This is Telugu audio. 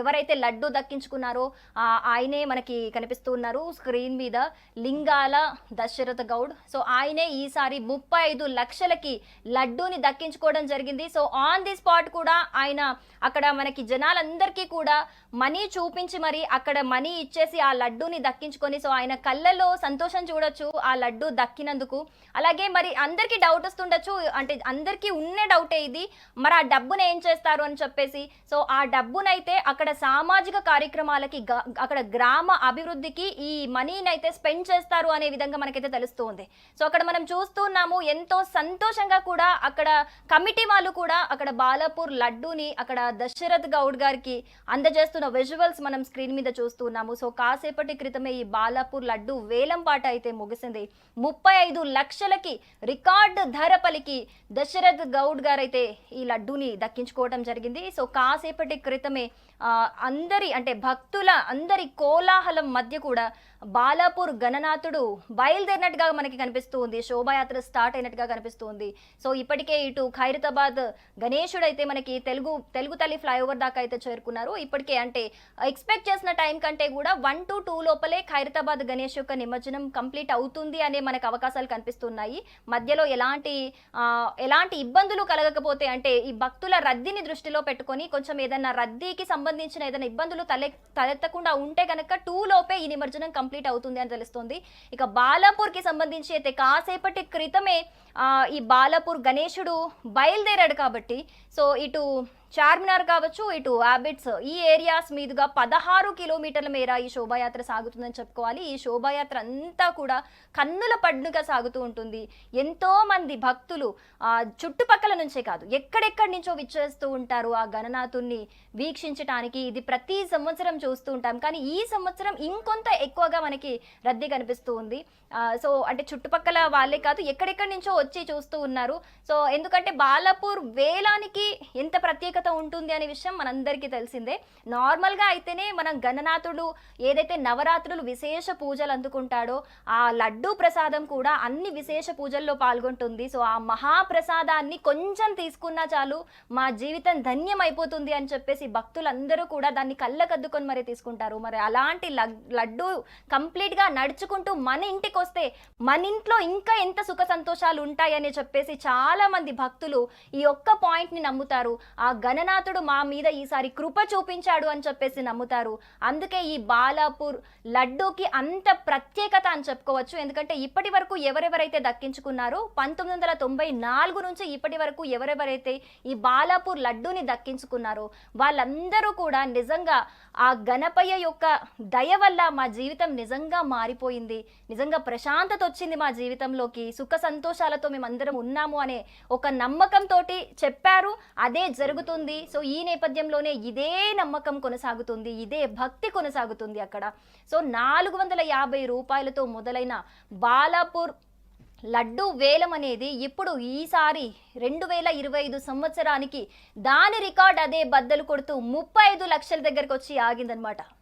ఎవరైతే లడ్డు దక్కించుకున్నారో ఆయనే మనకి కనిపిస్తూ ఉన్నారు స్క్రీన్ మీద. లింగాల దశరథ గౌడ్. సో ఆయనే ఈసారి ముప్పై ఐదు లక్షలకి లడ్డూని దక్కించుకోవడం జరిగింది. సో ఆన్ ది స్పాట్ కూడా ఆయన అక్కడ మనకి జనాలందరికీ కూడా మనీ చూపించి మరి అక్కడ మనీ ఇచ్చేసి ఆ లడ్డూని దక్కించుకొని సో ఆయన కళ్ళలో సంతోషం చూడొచ్చు ఆ లడ్డు దక్కినందుకు. అలాగే మరి అందరికీ డౌట్ వస్తుండొచ్చు. అంటే అందరికీ ఉన్నే డౌటే ఇది. మరి ఆ డబ్బును ఏం చేస్తారు అని చెప్పేసి సో ఆ డబ్బునైతే అక్కడ అక్కడ సామాజిక కార్యక్రమాలకి గ- అక్కడ గ్రామ అభివృద్ధికి ఈ మనీని అయితే స్పెండ్ చేస్తారు అనే విధంగా మనకైతే తెలుస్తుంది. సో అక్కడ మనం చూస్తున్నాము ఎంతో సంతోషంగా కూడా అక్కడ కమిటీ వాళ్ళు కూడా అక్కడ బాలాపూర్ లడ్డూని అక్కడ దశరథ్ గౌడ్ గారికి అందజేస్తున్న విజువల్స్ మనం స్క్రీన్ మీద చూస్తున్నాము సో కాసేపటి క్రితమే ఈ బాలాపూర్ లడ్డు వేలం పాట అయితే ముగిసింది. ముప్పై ఐదు లక్షలకి రికార్డు ధర పలికి దశరథ్ గౌడ్ గారైతే ఈ లడ్డూని దక్కించుకోవడం జరిగింది. సో కాసేపటి క్రితమే అందరి అంటే భక్తుల అందరి కోలాహలం మధ్య కూడా బాలాపూర్ గణనాథుడు బయలుదేరినట్టుగా మనకి కనిపిస్తూ ఉంది. శోభాయాత్ర స్టార్ట్ అయినట్టుగా కనిపిస్తూ ఉంది. సో ఇప్పటికే ఇటు ఖైరతాబాద్ గణేశుడు అయితే మనకి తెలుగు తెలుగు తల్లి ఫ్లైఓవర్ దాకా అయితే చేరుకున్నారు. ఇప్పటికే అంటే ఎక్స్పెక్ట్ చేసిన టైం కంటే కూడా వన్ టు టూ లోపలే ఖైరతాబాద్ గణేష్ యొక్క నిమజ్జనం కంప్లీట్ అవుతుంది అనే మనకు అవకాశాలు కనిపిస్తున్నాయి. మధ్యలో ఎలాంటి ఎలాంటి ఇబ్బందులు కలగకపోతే అంటే ఈ భక్తుల రద్దీని దృష్టిలో పెట్టుకొని కొంచెం ఏదైనా రద్దీకి సంబంధించిన ఏదైనా ఇబ్బందులు తలె తలెత్తకుండా ఉంటే కనుక టూ లోపే ఈ నిమజ్జనం కంప్లీట్ కంప్లీట్ అవుతుంది అని తెలుస్తుంది. ఇక బాలాపూర్కి సంబంధించి అయితే కాసేపటి క్రితమే ఈ బాలాపూర్ గణేశుడు బయలుదేరాడు కాబట్టి సో ఇటు చార్మినార్ కావచ్చు ఇటు హ్యాబిట్స్ ఈ ఏరియాస్ మీదుగా పదహారు కిలోమీటర్ల మేర ఈ శోభాయాత్ర సాగుతుందని చెప్పుకోవాలి. ఈ శోభాయాత్ర అంతా కూడా కన్నుల పండుగ సాగుతూ ఉంటుంది. ఎంతో మంది భక్తులు ఆ, చుట్టుపక్కల నుంచే కాదు ఎక్కడెక్కడి నుంచో విచ్చేస్తూ ఉంటారు ఆ గణనాథుణ్ణి వీక్షించడానికి ఇది ప్రతి సంవత్సరం చూస్తూ ఉంటాం. కానీ ఈ సంవత్సరం ఇంకొంత ఎక్కువగా మనకి రద్దీ కనిపిస్తూ ఉంది. సో అంటే చుట్టుపక్కల వాళ్ళే కాదు ఎక్కడెక్కడి నుంచో వచ్చి చూస్తూ ఉన్నారు. సో ఎందుకంటే బాలాపూర్ వేలానికి ఎంత ప్రత్యేక ప్రత్యేకత ఉంటుంది అనే విషయం మనందరికీ తెలిసిందే. నార్మల్గా అయితేనే మనం గణనాథుడు ఏదైతే నవరాత్రులు విశేష పూజలు అందుకుంటాడో ఆ లడ్డూ ప్రసాదం కూడా అన్ని విశేష పూజల్లో పాల్గొంటుంది. సో ఆ మహాప్రసాదాన్ని కొంచెం తీసుకున్నా చాలు మా జీవితం ధన్యం అయిపోతుంది అని చెప్పేసి భక్తులందరూ కూడా దాన్ని కళ్ళకద్దుకొని మరి తీసుకుంటారు. మరి అలాంటి లడ్డు కంప్లీట్గా నడుచుకుంటూ మన ఇంటికి వస్తే మన ఇంట్లో ఇంకా ఎంత సుఖ సంతోషాలు ఉంటాయని చెప్పేసి చాలా మంది భక్తులు ఈ ఒక్క పాయింట్ని నమ్ముతారు. ఆ గణనాథుడు మా మీద ఈసారి కృప చూపించాడు అని చెప్పేసి నమ్ముతారు. అందుకే ఈ బాలాపూర్ లడ్డూకి అంత ప్రత్యేకత అని చెప్పుకోవచ్చు. ఎందుకంటే ఇప్పటి వరకు ఎవరెవరైతే దక్కించుకున్నారో పంతొమ్మిది వందల తొంభై నాలుగు నుంచి ఇప్పటి వరకు ఎవరెవరైతే ఈ బాలాపూర్ లడ్డూని దక్కించుకున్నారో వాళ్ళందరూ కూడా నిజంగా ఆ గణపయ్య యొక్క దయ వల్ల మా జీవితం నిజంగా మారిపోయింది. నిజంగా ప్రశాంతత వచ్చింది మా జీవితంలోకి. సుఖ సంతోషాలతో మేమందరం ఉన్నాము అనే ఒక నమ్మకంతో చెప్పారు. అదే జరుగుతుంది. సో ఈ నేపథ్యంలోనే ఇదే నమ్మకం కొనసాగుతుంది. ఇదే భక్తి కొనసాగుతుంది అక్కడ. సో నాలుగు వందల యాభై రూపాయలతో మొదలైన బాలాపూర్ లడ్డు వేలం అనేది ఇప్పుడు ఈసారి రెండు వేల ఇరవై ఐదు సంవత్సరానికి దాని రికార్డ్ అదే బద్దలు కొడుతూ ముప్పై ఐదు లక్షల దగ్గరకు వచ్చి ఆగిందనమాట